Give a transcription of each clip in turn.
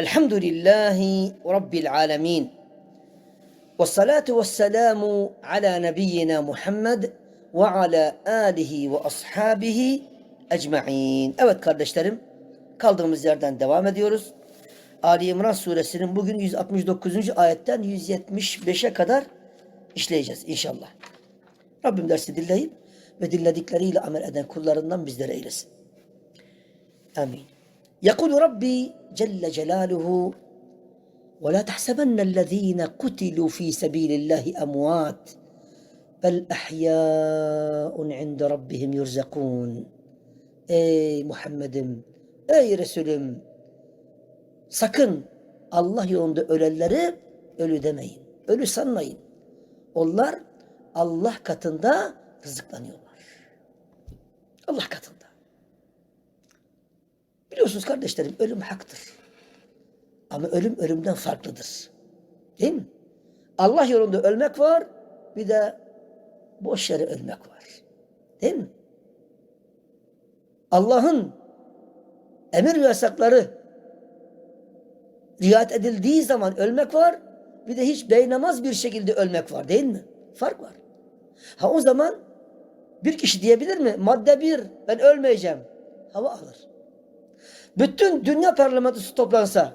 الحمد لله رب العالمين والصلاة والسلام على نبينا محمد وعلى آله وأصحابه ecmaîn. Evet kardeşlerim, kaldığımız yerden devam ediyoruz. Ali İmran suresinin bugün 169. ayetten 175'e kadar işleyeceğiz inşallah. Rabbim dersi dinleyip ve dinledikleriyle amel eden kullarından bizleri eylesin. Amin. يقول ربي جل جلاله ولا تحسبن الذين قتلوا في سبيل الله أموات بل أحياء عند ربهم يرزقون Ey Muhammed'im, ey Resulüm, sakın Allah yolunda ölenleri ölü demeyin. Ölü sanmayın. Onlar Allah katında rızıklanıyorlar. Biliyorsunuz kardeşlerim ölüm haktır. Ama ölüm ölümden farklıdır. Değil mi? Allah yolunda ölmek var, bir de boş yere ölmek var. Değil mi? Allah'ın emir ve yasakları riayet edildiği zaman ölmek var, bir de hiç beynamaz bir şekilde ölmek var değil mi? Fark var. Ha o zaman bir kişi diyebilir mi? Madde bir, ben ölmeyeceğim. Hava alır. Bütün dünya parlamentosu toplansa,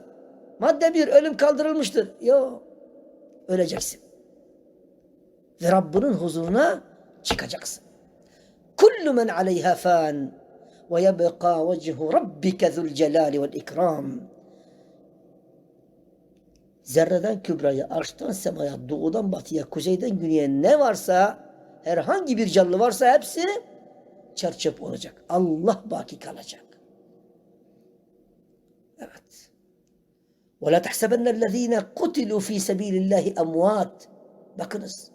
madde bir, ölüm kaldırılmıştır. Yok, öleceksin. Ve Rabbinin huzuruna çıkacaksın. Kullu men aleyha fan ve yebqa vecihu rabbike zul celali vel ikram. Zerreden kübraya, arştan semaya, doğudan batıya, kuzeyden güneye ne varsa, herhangi bir canlı varsa hepsi çerçöp olacak. Allah baki kalacak. Evet. وَلَا تَحْسَبَنَّ الَّذ۪ينَ قُتِلُوا ف۪ي سَب۪يلِ اللّٰهِ اَمْوَاتٍ Bakınız.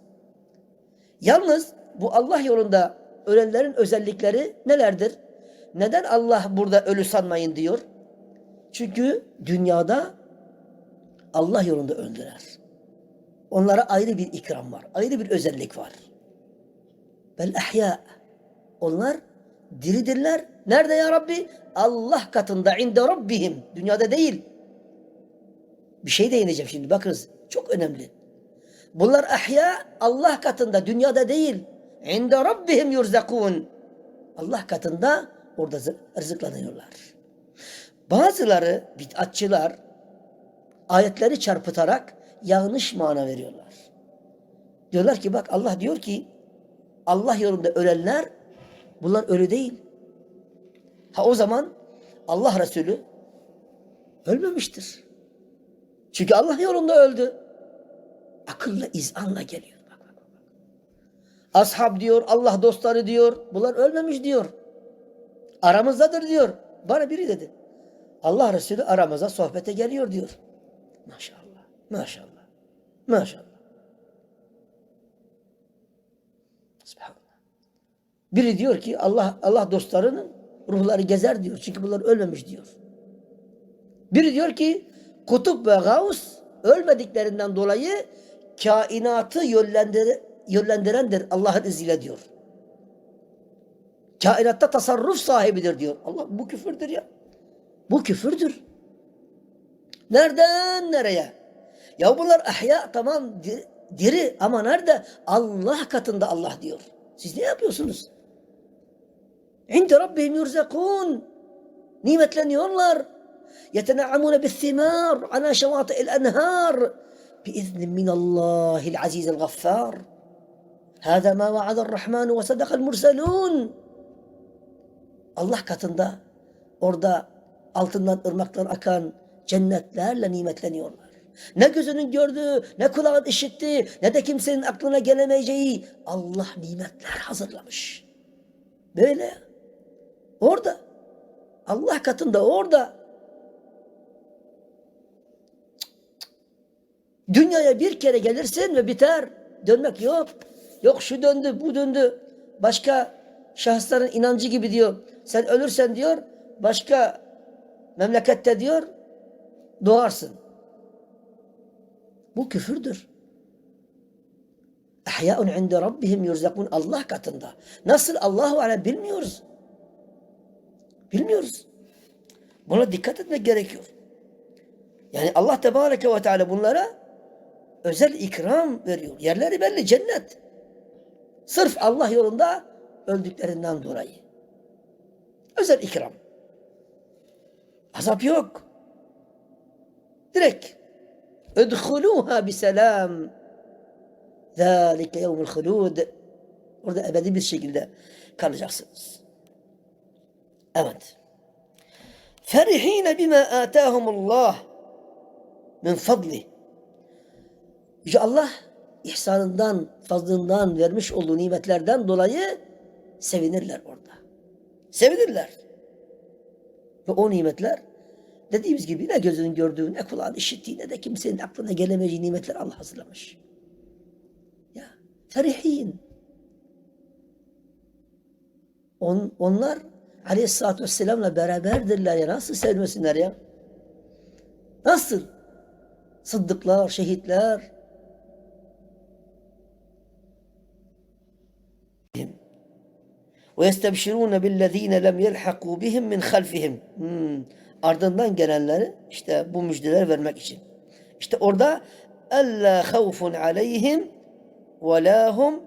Yalnız bu Allah yolunda ölenlerin özellikleri nelerdir? Neden Allah burada ölü sanmayın diyor? Çünkü dünyada Allah yolunda öldüler. Onlara ayrı bir ikram var. Ayrı bir özellik var. Bel ahya. Onlar diridirler. Nerede ya Rabbi? Allah katında inde Rabbihim. Dünyada değil. Bir şey değineceğim şimdi. Bakınız. Çok önemli. Bunlar ahya Allah katında. Dünyada değil. İnde Rabbihim yurzakun. Allah katında orada rızıklanıyorlar. Bazıları bid'atçılar ayetleri çarpıtarak yanlış mana veriyorlar. Diyorlar ki bak Allah diyor ki Allah yolunda ölenler bunlar ölü değil. Ha o zaman Allah Resulü ölmemiştir. Çünkü Allah yolunda öldü. Akılla izanla geliyor. Bak, bak, bak. Ashab diyor, Allah dostları diyor. Bunlar ölmemiş diyor. Aramızdadır diyor. Bana biri dedi. Allah Resulü aramıza sohbete geliyor diyor. Maşallah. Maşallah. Maşallah. Biri diyor ki Allah Allah dostlarının ruhları gezer diyor. Çünkü bunlar ölmemiş diyor. Biri diyor ki kutup ve gavs ölmediklerinden dolayı kainatı yönlendir yönlendirendir Allah'ın izniyle diyor. Kainatta tasarruf sahibidir diyor. Allah bu küfürdür ya. Bu küfürdür. Nereden nereye? Ya bunlar ahya tamam diri, diri ama nerede? Allah katında Allah diyor. Siz ne yapıyorsunuz? İnde Rabbihim yurzakun. Nimetleniyorlar. Yetenaamune bis-simar ala şevati'il enhar. بإذن من الله العزيز الغفار هذا ما وعد الرحمن وصدق المرسلون Allah katında orada altından ırmaklar akan cennetlerle nimetleniyorlar. Ne gözünün gördüğü, ne kulağın işitti, ne de kimsenin aklına gelemeyeceği Allah nimetler hazırlamış. Böyle. Orada. Allah katında orada. Dünyaya bir kere gelirsin ve biter. Dönmek yok. Yok şu döndü, bu döndü. Başka şahısların inancı gibi diyor. Sen ölürsen diyor, başka memlekette diyor, doğarsın. Bu küfürdür. Ahyaun inde rabbihim yurzakun Allah katında. Nasıl Allahu alem bilmiyoruz. Bilmiyoruz. Buna dikkat etmek gerekiyor. Yani Allah Tebareke ve Teala bunlara özel ikram veriyor. Yerleri belli cennet. Sırf Allah yolunda öldüklerinden dolayı. Özel ikram. Azap yok. Direkt. Ödhuluha biselam. Zalike yevmul hulud. Orada ebedi bir şekilde kalacaksınız. Evet. Ferihine bima atahumullah min fadli. Yüce Allah ihsanından, fazlından vermiş olduğu nimetlerden dolayı sevinirler orada. Sevinirler. Ve o nimetler dediğimiz gibi ne gözünün gördüğü, ne kulağın işittiği, ne de kimsenin aklına gelemeyeceği nimetler Allah hazırlamış. Ya, ferihin. On, onlar Aleyhisselatü Vesselam'la beraberdirler ya. Nasıl sevmesinler ya? Nasıl? Sıddıklar, şehitler. Yestebşirûne billezîne lem yelhakû bihim min halfihim. Hmm. Ardından gelenleri işte bu müjdeler vermek için. İşte orada ella havfun aleyhim ve lahum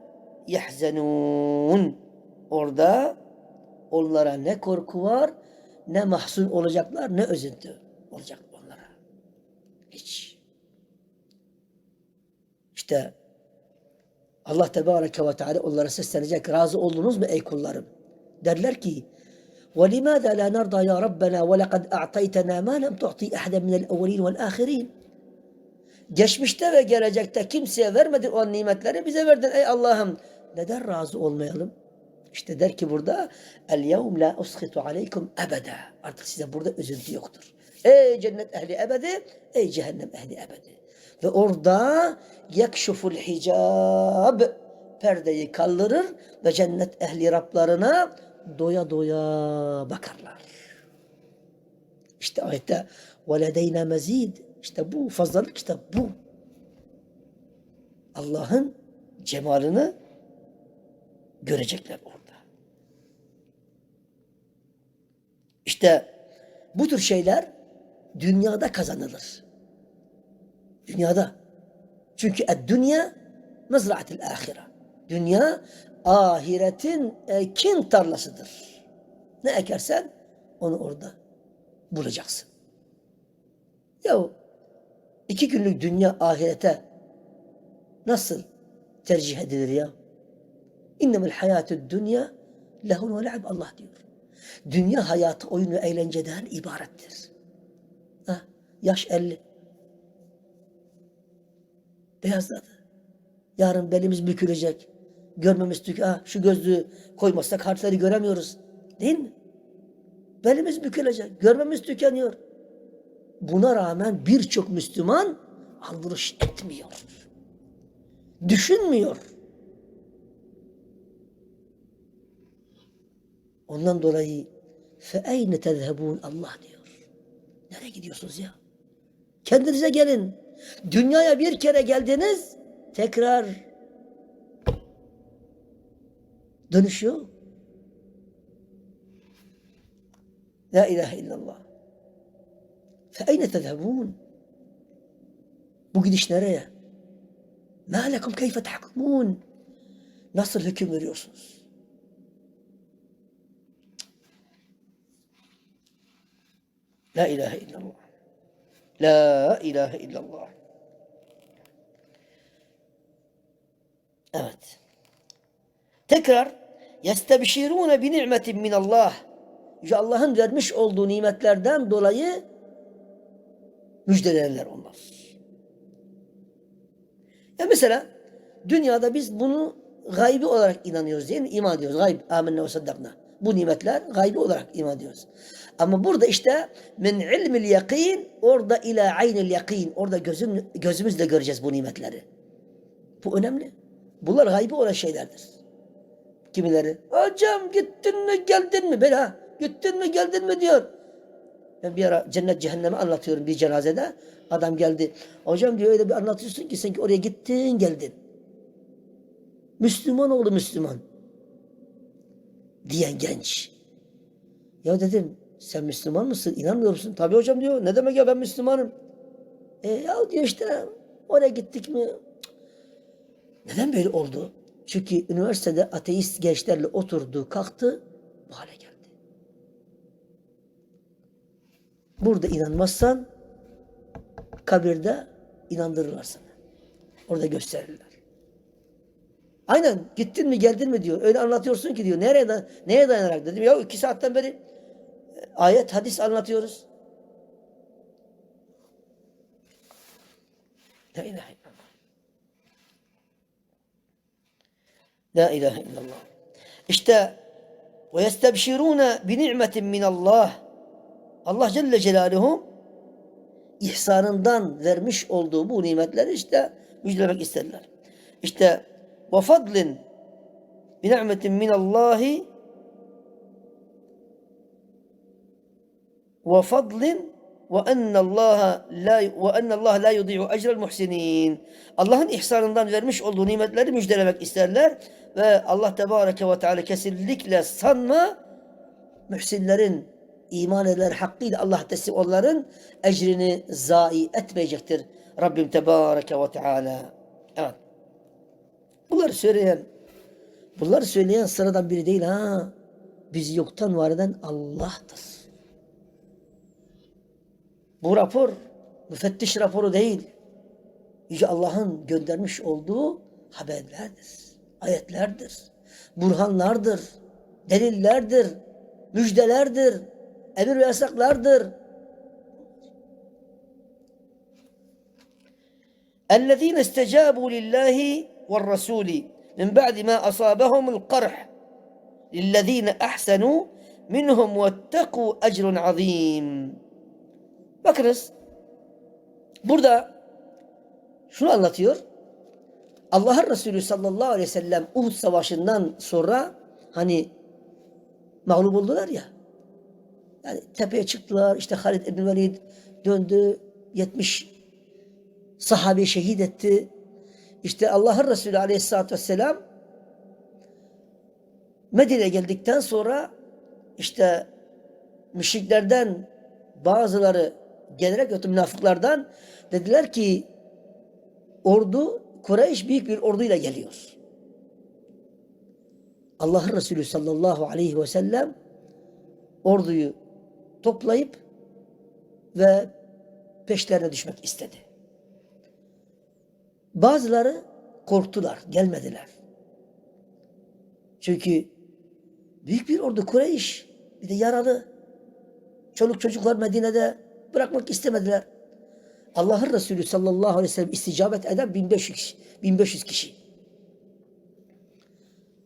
yahzenûn. Orada onlara ne korku var, ne mahzun olacaklar, ne üzüntü olacak onlara. Hiç. İşte Allah Tebareke ve Teala onlara seslenecek. Razı oldunuz mu ey kullarım? Derler ki وَلِمَاذَا لَا نَرْضَى يَا رَبَّنَا وَلَقَدْ أَعْطَيْتَنَا مَا لَمْ تُعْطِي أَحْدًا مِنَ الْاَوَّلِينَ وَالْآخِرِينَ Geçmişte ve gelecekte kimseye vermedin o nimetleri bize verdin ey Allah'ım. Neden razı olmayalım? İşte der ki burada el yevm la ushitu aleykum ebede. Artık size burada üzüntü yoktur. Ey cennet ehli ebedi, ey cehennem ehli ebedi. Ve orada yekşuful hicab perdeyi kaldırır ve cennet ehli Rablarına doya doya bakarlar. İşte ayette وَلَدَيْنَا mezid. İşte bu fazlalık işte bu. Allah'ın cemalını görecekler orada. İşte bu tür şeyler dünyada kazanılır. Dünyada. Çünkü dünya mezraatil ahire. Dünya ahiretin ekin tarlasıdır. Ne ekersen onu orada bulacaksın. Ya iki günlük dünya ahirete nasıl tercih edilir ya? İnnemel hayatü dünya lehun ve le'ab Allah diyor. Dünya hayatı oyun ve eğlenceden ibarettir. Ha, yaş 50. Beyazladı. Yarın belimiz bükülecek. Görmemiz tük. Ha, şu gözlüğü koymazsak harfleri göremiyoruz. Değil mi? Belimiz bükülecek. Görmemiz tükeniyor. Buna rağmen birçok Müslüman aldırış etmiyor. Düşünmüyor. Ondan dolayı فَاَيْنَ تَذْهَبُونَ Allah diyor. Nereye gidiyorsunuz ya? Kendinize gelin. Dünyaya bir kere geldiniz, tekrar dönüşüyor. La ilahe illallah. فَاَيْنَ تَذْهَبُونَ Bu gidiş nereye? مَا لَكُمْ كَيْفَ تَحْكُمُونَ Nasıl hüküm veriyorsunuz? La ilahe illallah. La ilahe illallah. Evet. Tekrar yestebşirune bi ni'metin min Allah. Yüce Allah'ın vermiş olduğu nimetlerden dolayı müjdelerler onlar. Ya mesela dünyada biz bunu gaybi olarak inanıyoruz değil mi? İman ediyoruz. Gayb. Amenna ve saddakna. Bu nimetler gaybi olarak iman ediyoruz. Ama burada işte min ilmil yakin orada ila aynil yakin orada gözüm, gözümüzle göreceğiz bu nimetleri. Bu önemli. Bunlar gaybi olan şeylerdir. Kimileri hocam gittin mi geldin mi ha gittin mi geldin mi diyor. Ben bir ara cennet cehennemi anlatıyorum bir cenazede. Adam geldi. Hocam diyor öyle bir anlatıyorsun ki sanki oraya gittin geldin. Müslüman oğlu Müslüman. Diyen genç. Ya dedim sen Müslüman mısın? İnanmıyor musun? Tabii hocam diyor. Ne demek ya ben Müslümanım. E ya diyor işte oraya gittik mi? Neden böyle oldu? Çünkü üniversitede ateist gençlerle oturdu, kalktı, bu hale geldi. Burada inanmazsan kabirde inandırırlar sana. Orada gösterirler. Aynen gittin mi geldin mi diyor. Öyle anlatıyorsun ki diyor. Nereye, da- neye dayanarak dedim. Ya iki saatten beri e, ayet hadis anlatıyoruz. La ilahe illallah. La ilahe illallah. İşte ve yestebşirûne bi ni'metin minallah. Allah Celle Celaluhu ihsanından vermiş olduğu bu nimetleri işte müjdelemek isterler. İşte ve fadlin bi ni'metin minallahi ve fadlin ve ennallaha la ve ennallaha la yudi'u ecrel muhsinin. Allah'ın ihsanından vermiş olduğu nimetleri müjdelemek isterler ve Allah tebareke ve teala kesinlikle sanma mühsinlerin iman eder hakkıyla Allah teslim onların ecrini zayi etmeyecektir. Rabbim tebareke ve teala. Evet. Bunları söyleyen bunları söyleyen sıradan biri değil ha. Bizi yoktan var eden Allah'tır. Bu rapor müfettiş raporu değil. Yüce Allah'ın göndermiş olduğu haberlerdir. Ayetlerdir. Burhanlardır. Delillerdir. Müjdelerdir. Emir ve yasaklardır. الذين استجابوا لله والرسول من بعد ما أصابهم القرح للذين أحسنوا منهم واتقوا أجر عظيم Bakınız burada şunu anlatıyor. Allah'ın Resulü sallallahu aleyhi ve sellem Uhud Savaşı'ndan sonra hani mağlup oldular ya. Yani tepeye çıktılar. İşte Halid ibn Velid döndü. 70 sahabe şehit etti. İşte Allah'ın Resulü aleyhissalatü vesselam Medine'ye geldikten sonra işte müşriklerden bazıları gelerek ötü münafıklardan dediler ki ordu Kureyş büyük bir orduyla geliyor. Allah'ın Resulü sallallahu aleyhi ve sellem orduyu toplayıp ve peşlerine düşmek istedi. Bazıları korktular, gelmediler. Çünkü büyük bir ordu Kureyş, bir de yaralı. Çoluk çocuklar Medine'de bırakmak istemediler. Allah'ın Resulü sallallahu aleyhi ve sellem isticabet eden 1500 kişi. 1500 kişi.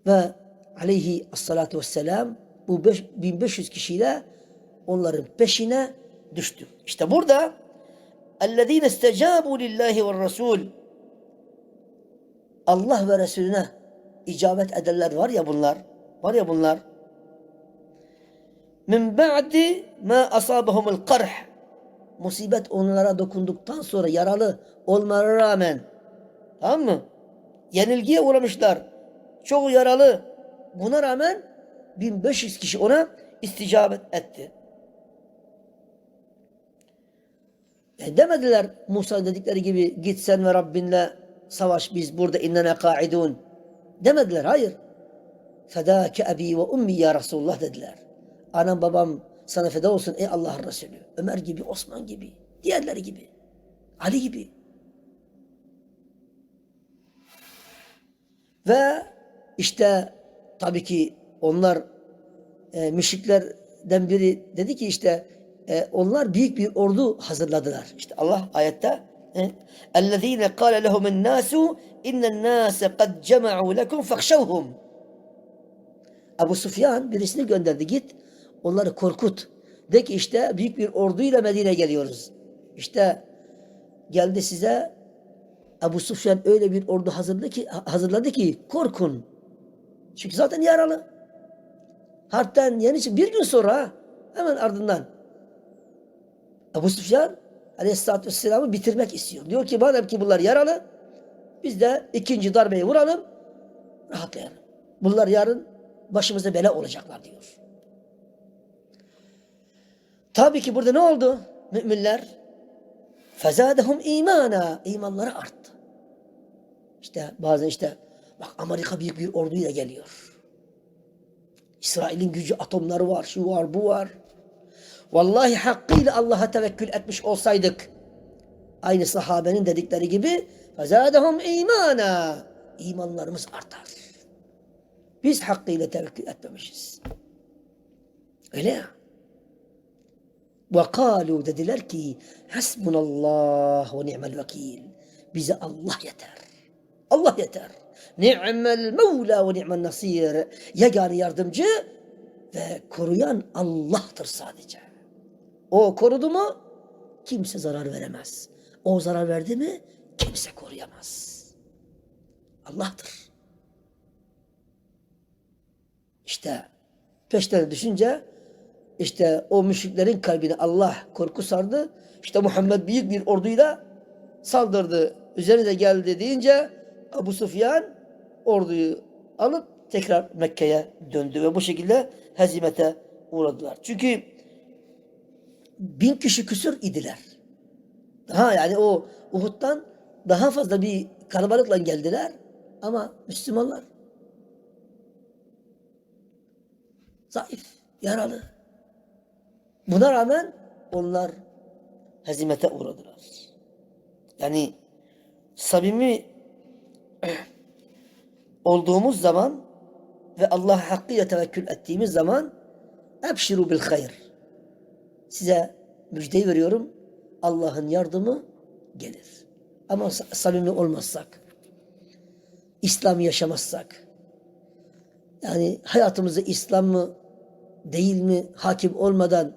Ve aleyhi salatu vesselam bu beş- 1500 kişiyle onların peşine düştü. İşte burada اَلَّذ۪ينَ اسْتَجَابُوا لِلّٰهِ وَالرَّسُولِ Allah ve Resulüne icabet edenler var ya bunlar. Var ya bunlar. Min ba'di ma asabahumul qarh. Musibet onlara dokunduktan sonra yaralı olmalarına rağmen tamam mı? Yenilgiye uğramışlar. Çoğu yaralı. Buna rağmen 1500 kişi ona isticabet etti. E demediler Musa dedikleri gibi git sen ve Rabbinle savaş biz burada innene kaidun. Demediler hayır. Fedâke ebi ve ummi ya Resulullah dediler. Anam babam sana feda olsun ey Allah'ın Resulü. Ömer gibi, Osman gibi, diğerleri gibi, Ali gibi. Ve işte tabii ki onlar e, müşriklerden biri dedi ki işte e, onlar büyük bir ordu hazırladılar. İşte Allah ayette اَلَّذ۪ينَ قَالَ لَهُمُ النَّاسُ اِنَّ النَّاسَ قَدْ جَمَعُوا لَكُمْ فَخْشَوْهُمْ Ebu Sufyan birisini gönderdi git onları korkut. De ki işte büyük bir orduyla Medine'ye geliyoruz. İşte geldi size Ebu Sufyan öyle bir ordu hazırladı ki, hazırladı ki korkun. Çünkü zaten yaralı. Harpten yeni çık bir gün sonra hemen ardından Ebu Sufyan Aleyhisselatü Vesselam'ı bitirmek istiyor. Diyor ki madem ki bunlar yaralı biz de ikinci darbeyi vuralım rahatlayalım. Bunlar yarın başımıza bela olacaklar diyor. Tabii ki burada ne oldu müminler? Fezadehum imana. İmanları arttı. İşte bazen işte bak Amerika büyük bir orduyla geliyor. İsrail'in gücü atomları var, şu var, bu var. Vallahi hakkıyla Allah'a tevekkül etmiş olsaydık aynı sahabenin dedikleri gibi fezadehum imana. İmanlarımız artar. Biz hakkıyla tevekkül etmemişiz. Öyle ya. Kalu dediler ki hasbunallah ve ni'mel vekil. Bize Allah yeter. Allah yeter. Ni'mel mevla ve ni'mel nasir. Yegane yardımcı ve koruyan Allah'tır sadece. O korudu mu kimse zarar veremez. O zarar verdi mi kimse koruyamaz. Allah'tır. İşte peşlerine düşünce işte o müşriklerin kalbine Allah korku sardı. İşte Muhammed büyük bir orduyla saldırdı. Üzerine geldi deyince Abu Sufyan orduyu alıp tekrar Mekke'ye döndü ve bu şekilde hezimete uğradılar. Çünkü bin kişi küsür idiler. Daha yani o Uhud'dan daha fazla bir kalabalıkla geldiler ama Müslümanlar zayıf, yaralı. Buna rağmen onlar hezimete uğradılar. Yani samimi olduğumuz zaman ve Allah'a hakkıyla tevekkül ettiğimiz zaman ebşiru bil hayr. Size müjdeyi veriyorum. Allah'ın yardımı gelir. Ama samimi olmazsak, İslam yaşamazsak, yani hayatımızda İslam mı değil mi hakim olmadan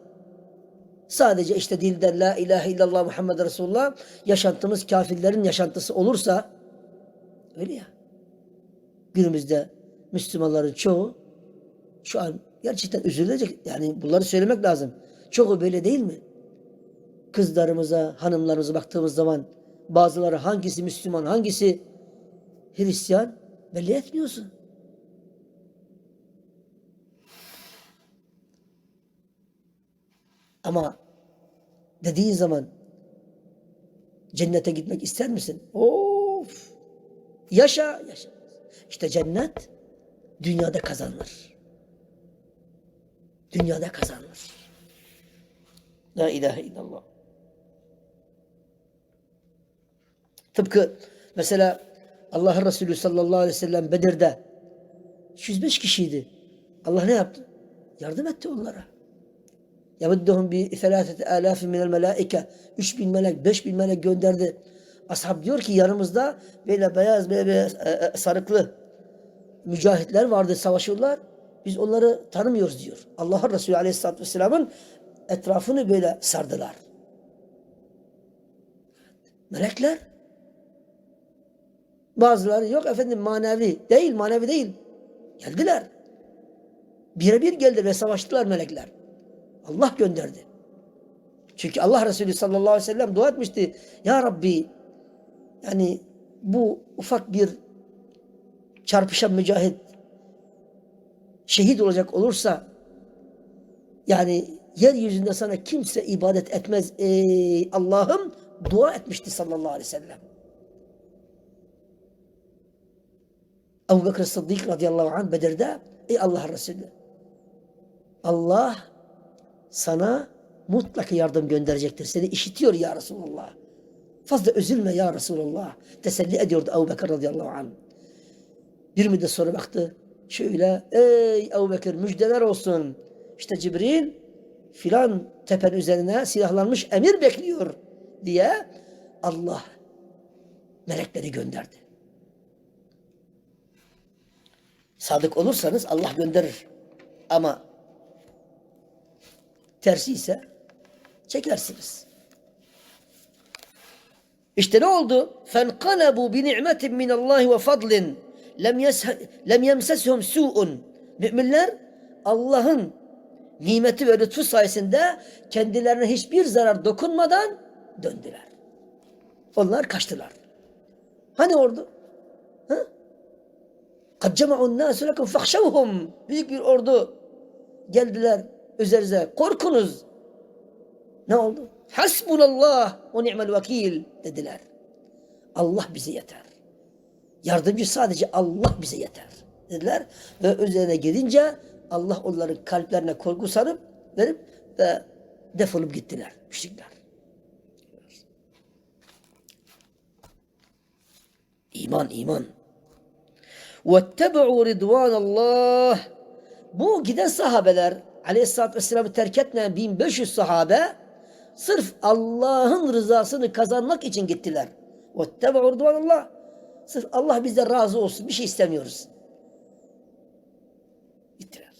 sadece işte dilden la ilahe illallah Muhammed Resulullah yaşantımız kafirlerin yaşantısı olursa öyle ya. Günümüzde Müslümanların çoğu şu an gerçekten üzülecek. Yani bunları söylemek lazım. Çoğu böyle değil mi? Kızlarımıza, hanımlarımıza baktığımız zaman bazıları hangisi Müslüman, hangisi Hristiyan belli etmiyorsun. Ama dediğin zaman cennete gitmek ister misin? Of! Yaşa, yaşa. İşte cennet dünyada kazanılır. Dünyada kazanılır. La ilahe illallah. Tıpkı mesela Allah Resulü sallallahu aleyhi ve sellem Bedir'de 105 kişiydi. Allah ne yaptı? Yardım etti onlara. Yamudduhum bi selâsete âlâfin minel melâike. Üç bin melek, beş bin melek gönderdi. Ashab diyor ki yanımızda böyle beyaz, böyle beyaz, e, e, sarıklı mücahitler vardı, savaşıyorlar. Biz onları tanımıyoruz diyor. Allah Resulü Aleyhisselatü Vesselam'ın etrafını böyle sardılar. Melekler bazıları yok efendim manevi değil, manevi değil. Geldiler. Birebir geldi ve savaştılar melekler. Allah gönderdi. Çünkü Allah Resulü sallallahu aleyhi ve sellem dua etmişti. Ya Rabbi yani bu ufak bir çarpışan mücahit şehit olacak olursa yani yeryüzünde sana kimse ibadet etmez ey Allah'ım dua etmişti sallallahu aleyhi ve sellem. Ebu Bekir Sıddık radıyallahu anh Bedir'de ey Allah Resulü Allah sana mutlaka yardım gönderecektir. Seni işitiyor ya Resulullah. Fazla üzülme ya Resulullah. Teselli ediyordu Ebu Bekir radıyallahu anh. Bir müddet sonra baktı Şöyle ey Ebu Bekir müjdeler olsun. İşte Cibril filan tepenin üzerine silahlanmış emir bekliyor diye Allah melekleri gönderdi. Sadık olursanız Allah gönderir. Ama tersi ise çekersiniz. İşte ne oldu? فَانْقَلَبُوا بِنِعْمَةٍ مِّنَ اللّٰهِ وَفَضْلٍ lem yemseshum su'un. Müminler Allah'ın nimeti ve lütfu sayesinde kendilerine hiçbir zarar dokunmadan döndüler. Onlar kaçtılar. Hani ordu? Ha? قَدْ جَمَعُوا النَّاسُ لَكُمْ فَخْشَوْهُمْ Büyük bir ordu geldiler üzerinize. Korkunuz. Ne oldu? Hasbunallah ve ni'mel vekil dediler. Allah bize yeter. Yardımcı sadece Allah bize yeter dediler. Ve üzerine gelince Allah onların kalplerine korku sarıp verip ve defolup gittiler müşrikler. İman iman. وَاتَّبَعُوا رِضْوَانَ اللّٰهِ Bu giden sahabeler aleyhissalatü vesselam'ı terk etmeyen 1500 sahabe sırf Allah'ın rızasını kazanmak için gittiler. وَاتَّبَعُوا رِضْوَانَ اللّٰهِ Sırf Allah bizden razı olsun. Bir şey istemiyoruz. Gittiler.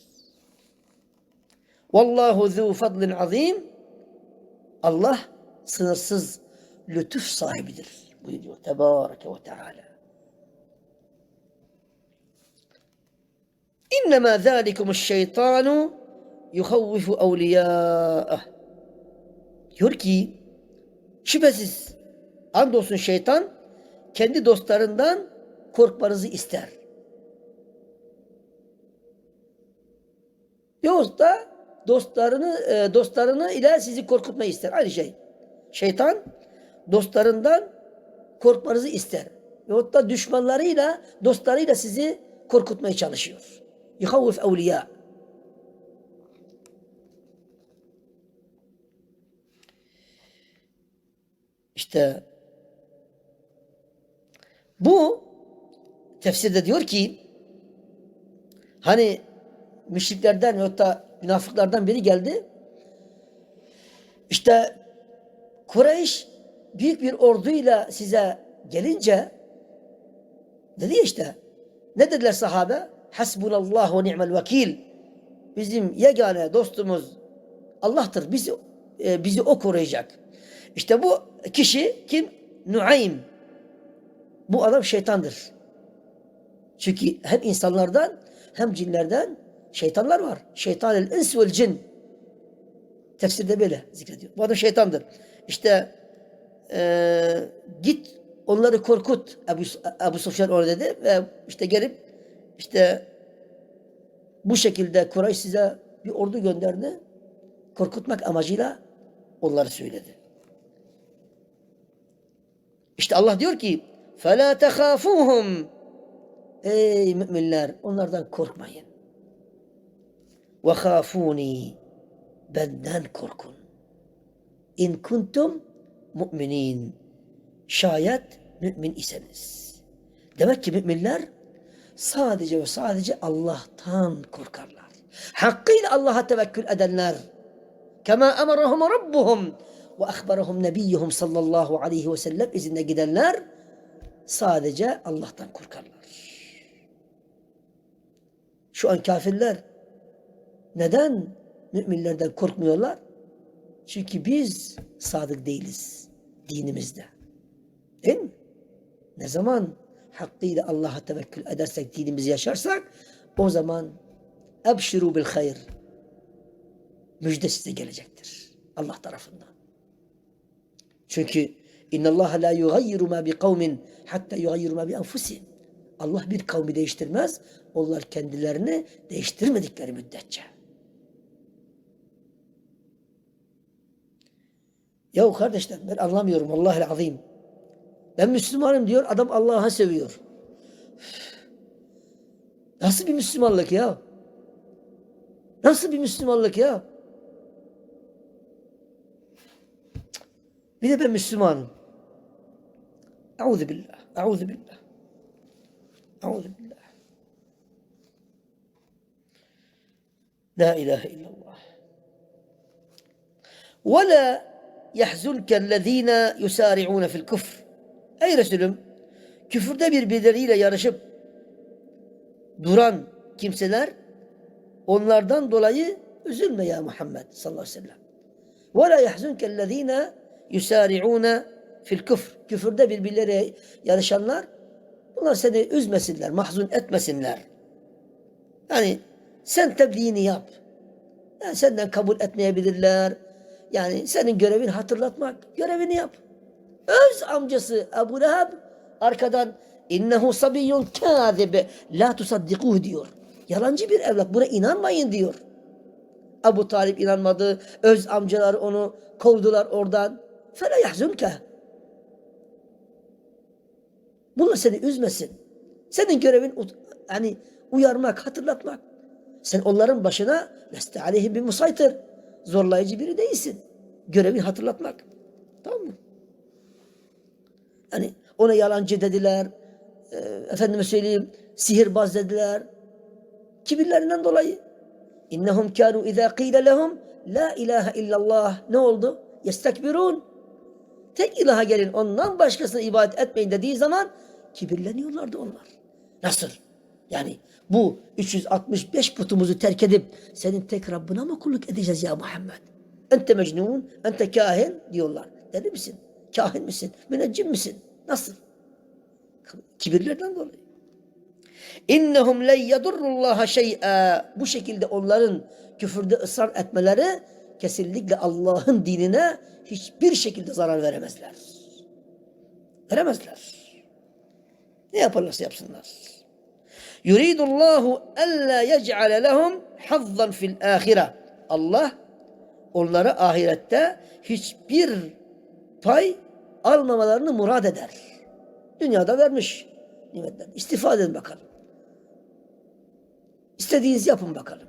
Vallahu zu fadlin azim. Allah sınırsız lütuf sahibidir. Buyuruyor. Tebareke ve Teala. İnnemâ zâlikumuş şeytanu yuhavvifu evliyâeh. Diyor ki şüphesiz andolsun şeytan kendi dostlarından korkmanızı ister. Yahut da dostlarını e, dostlarını ile sizi korkutmayı ister. Aynı şey. Şeytan dostlarından korkmanızı ister. Yahut da düşmanlarıyla, dostlarıyla sizi korkutmaya çalışıyor. Yuhavvif evliya. İşte bu tefsirde diyor ki hani müşriklerden veyahut da münafıklardan biri geldi. İşte Kureyş büyük bir orduyla size gelince dedi ya işte ne dediler sahabe? Hasbunallah ve ni'mel vekil. Bizim yegane dostumuz Allah'tır. Bizi, e, bizi o koruyacak. İşte bu kişi kim? Nuaym. Bu adam şeytandır. Çünkü hem insanlardan hem cinlerden şeytanlar var. Şeytan el ins vel cin. Tefsirde böyle zikrediyor. Bu adam şeytandır. İşte eee, git onları korkut Ebu, Ebu Sufyan ona dedi ve işte gelip işte bu şekilde Kureyş size bir ordu gönderdi. Korkutmak amacıyla onları söyledi. İşte Allah diyor ki فَلَا تَخَافُوهُمْ Ey müminler onlardan korkmayın. وَخَافُونِي Benden korkun. İn kuntum müminin. Şayet mümin iseniz. Demek ki müminler sadece ve sadece Allah'tan korkarlar. Hakkıyla Allah'a tevekkül edenler. Kema emarahum rabbuhum ve ahbarahum nebiyyuhum sallallahu aleyhi ve sellem izinde gidenler sadece Allah'tan korkarlar. Şu an kafirler neden müminlerden korkmuyorlar? Çünkü biz sadık değiliz dinimizde. Değil mi? Ne zaman hakkıyla Allah'a tevekkül edersek, dinimizi yaşarsak o zaman ebşiru bil hayır. Müjde size gelecektir. Allah tarafından. Çünkü inna Allah la yugayyiru ma bi kavmin hatta yugayyiru ma bi enfusihim. Allah bir kavmi değiştirmez. Onlar kendilerini değiştirmedikleri müddetçe. Yahu kardeşler ben anlamıyorum Allah'el azim. Ben Müslümanım diyor adam Allah'a seviyor. Nasıl bir Müslümanlık ya? Nasıl bir Müslümanlık ya? Bir de ben Müslümanım. Euzu billah. Euzu billah. Euzu billah. La ilahe illallah. Ve la yahzunke ellezine yusari'une fil küfr. Ey Resulüm, küfürde birbirleriyle yarışıp duran kimseler onlardan dolayı üzülme ya Muhammed sallallahu aleyhi ve sellem. Ve la yahzunke ellezine yusari'une fil küfr. Küfürde birbirleriyle yarışanlar bunlar seni üzmesinler, mahzun etmesinler. Yani sen tebliğini yap. Yani senden kabul etmeyebilirler. Yani senin görevin hatırlatmak. Görevini yap. Öz amcası Ebu Leheb arkadan innehu sabiyyun kâzibe la tusaddikuhu diyor. Yalancı bir evlat buna inanmayın diyor. Ebu Talip inanmadı. Öz amcaları onu kovdular oradan. Fela yahzunke. Bunlar seni üzmesin. Senin görevin hani uyarmak, hatırlatmak. Sen onların başına leste aleyhim bir musaytır. Zorlayıcı biri değilsin. Görevin hatırlatmak. Tamam mı? Yani ona yalancı dediler. E, efendime söyleyeyim sihirbaz dediler. Kibirlerinden dolayı. İnnehum kânu izâ qîle lehum la ilahe illallah. Ne oldu? Yestekbirun. Tek ilaha gelin ondan başkasına ibadet etmeyin dediği zaman kibirleniyorlardı onlar. Nasıl? Yani bu 365 putumuzu terk edip senin tek Rabbına mı kulluk edeceğiz ya Muhammed? Ente mecnun, ente kahin diyorlar. Deli misin? Kahin misin? Müneccim misin? Nasıl? Kibirlerden dolayı. İnnehum len yedurrullaha şey'a. Bu şekilde onların küfürde ısrar etmeleri kesinlikle Allah'ın dinine hiçbir şekilde zarar veremezler. Veremezler. Ne yaparlarsa yapsınlar. Yuridullahu alla yec'ale lehum hazzan fil ahire. Allah onlara ahirette hiçbir pay almamalarını murad eder. Dünyada vermiş nimetler. İstifade edin bakalım. İstediğinizi yapın bakalım.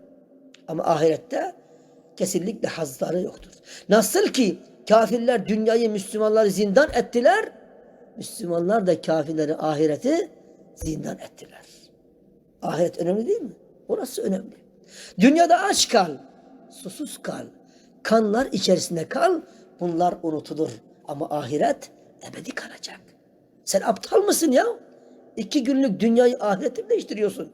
Ama ahirette kesinlikle hazları yoktur. Nasıl ki kafirler dünyayı Müslümanları zindan ettiler, Müslümanlar da kafirleri ahireti zindan ettiler. Ahiret önemli değil mi? Orası önemli. Dünyada aç kal, susuz kal, kanlar içerisinde kal, bunlar unutulur. Ama ahiret ebedi kalacak. Sen aptal mısın ya? İki günlük dünyayı ahirete mi değiştiriyorsun?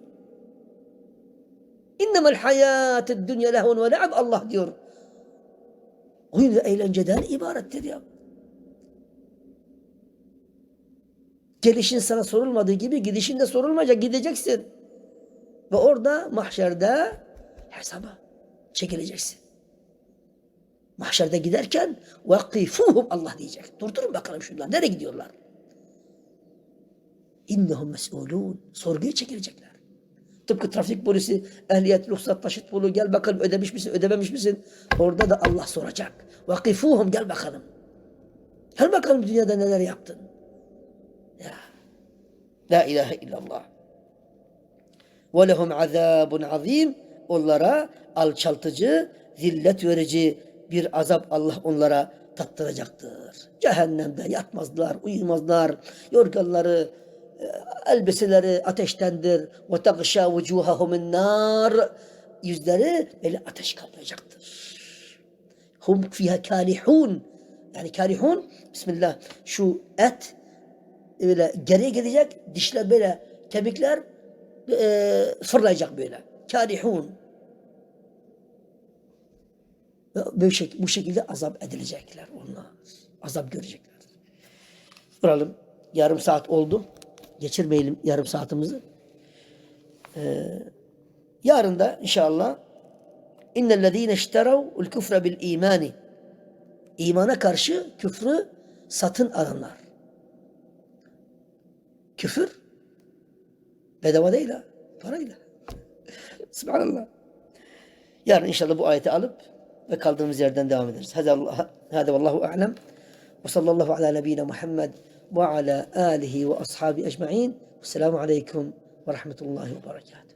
İnnemel hayâtid dünya lehun ve le'ab Allah diyor. Oyun ve eğlenceden ibarettir ya. Gelişin sana sorulmadığı gibi gidişin de sorulmayacak. Gideceksin. Ve orada mahşerde hesaba çekileceksin. Mahşerde giderken vakifuhum Allah diyecek. Durdurun bakalım şunlar. Nereye gidiyorlar? İnnehum mes'ulun. Sorguya çekilecekler. Tıpkı trafik polisi, ehliyet, ruhsat, taşıt bulu gel bakalım ödemiş misin, ödememiş misin? Orada da Allah soracak. Vakifuhum gel bakalım. Gel bakalım dünyada neler yaptın. Ya. La ilahe illallah. Ve lehum azabun azim. Onlara alçaltıcı, zillet verici bir azap Allah onlara tattıracaktır. Cehennemde yatmazlar, uyumazlar. Yorganları, elbiseleri ateştendir. Ve tagşâ vucuhahumun nar. Yüzleri böyle ateş kaplayacaktır. Hum fiha kalihun. Yani kalihun, Bismillah, şu et böyle geriye gidecek, dişler böyle, kemikler e, fırlayacak böyle. Kalihun. Böyle şek bu şekilde azap edilecekler onlar. Azap görecekler. Duralım. Yarım saat oldu. Geçirmeyelim yarım saatimizi. Ee, yarın da inşallah innellezîne işterev'ul küfre bil imani imana karşı küfrü satın alanlar. Küfür bedava değil ha. Parayla. Subhanallah. Yarın inşallah bu ayeti alıp ve kaldığımız yerden devam ederiz. Hadi Allah, hadi vallahu a'lem. Ve sallallahu ala nebiyyina Muhammed ve ala alihi ve ashabi ecma'in. Selamun aleyküm ve rahmetullahi ve berekatuhu.